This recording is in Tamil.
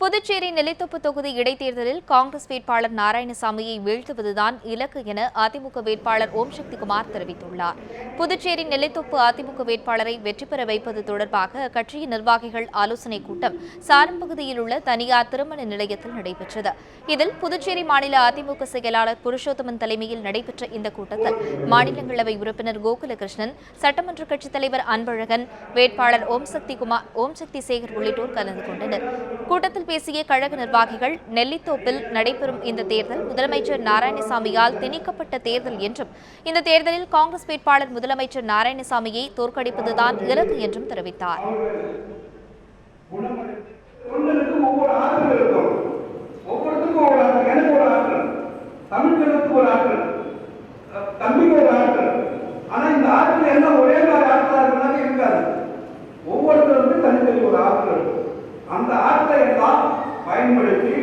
புதுச்சேரி நெல்லித்தோப்பு தொகுதி இடைத்தேர்தலில் காங்கிரஸ் வேட்பாளர் நாராயணசாமியை வீழ்த்துவதுதான் இலக்கு என அதிமுக வேட்பாளர் ஓம் சக்திகுமார் தெரிவித்துள்ளார். புதுச்சேரி நெல்லித்தோப்பு அதிமுக வேட்பாளரை வெற்றி பெற வைப்பது தொடர்பாக அக்கட்சியின் நிர்வாகிகள் ஆலோசனைக் கூட்டம் சாரம் பகுதியில் உள்ள தனியார் திருமண நிலையத்தில் நடைபெற்றது. இதில் புதுச்சேரி மாநில அதிமுக செயலாளர் புருஷோத்தமன் தலைமையில் நடைபெற்ற இந்த கூட்டத்தில் மாநிலங்களவை உறுப்பினர் கோகுலகிருஷ்ணன் சட்டமன்ற கட்சித் தலைவர் அன்பழகன் வேட்பாளர் ஓம் சக்தி குமார் ஓம் சக்தி சேகர் உள்ளிட்டோர் கலந்து கொண்டனர். கூட்டத்தில் பேசிய கழக நிர்வாகிகள் நெல்லித்தோப்பில் நடைபெறும் இந்த தேர்தல் முதலமைச்சர் நாராயணசாமியால் திணிக்கப்பட்ட தேர்தல் என்றும் இந்த தேர்தலில் காங்கிரஸ் வேட்பாளர் முதலமைச்சர் நாராயணசாமியை தோற்கடிப்பதுதான் இலக்கு என்றும் தெரிவித்தார். அந்த பயன்படுத்தி